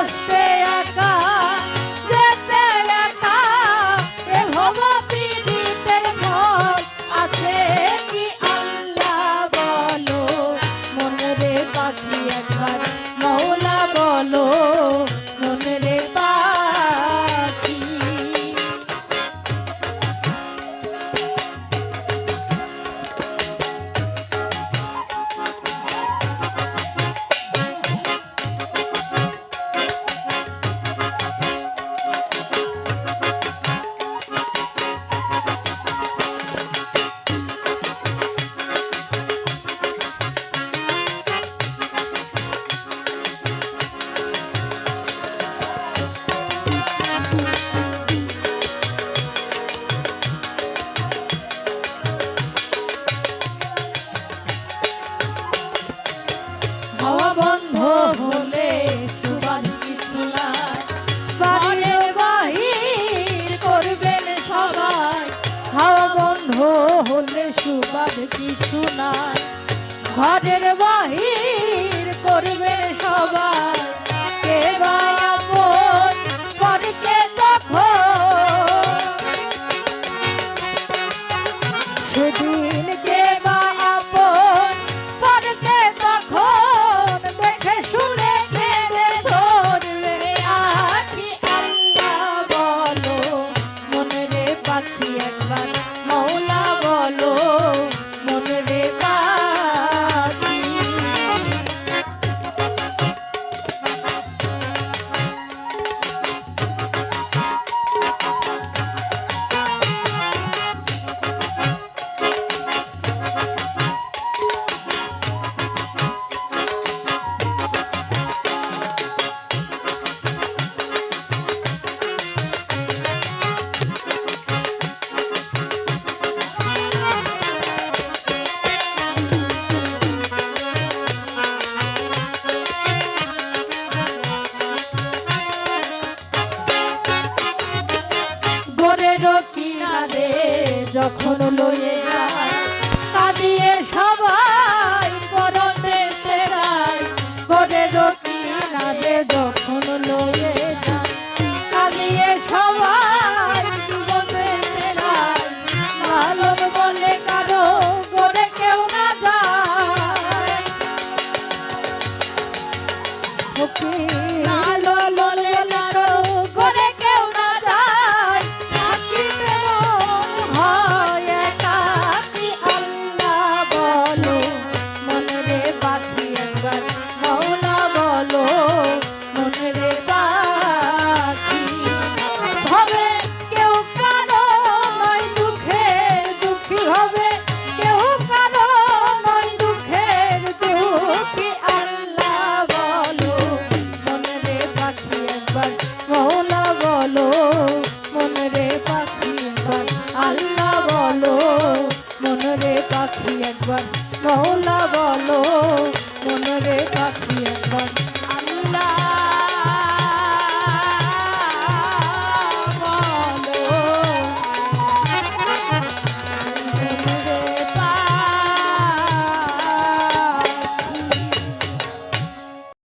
Namaste. কিছু না ঘরের বাহির করবে সবাই। কে বা যখন লয়ে যায়, কাঁদিয়ে সবাই করতে তেরাই করে রে যখন লয়ে যায়, কাঁদিয়ে সবাই জীবনে তেরাই ভালোর বলে কারও করে কেউ না যায়। একবার মহলা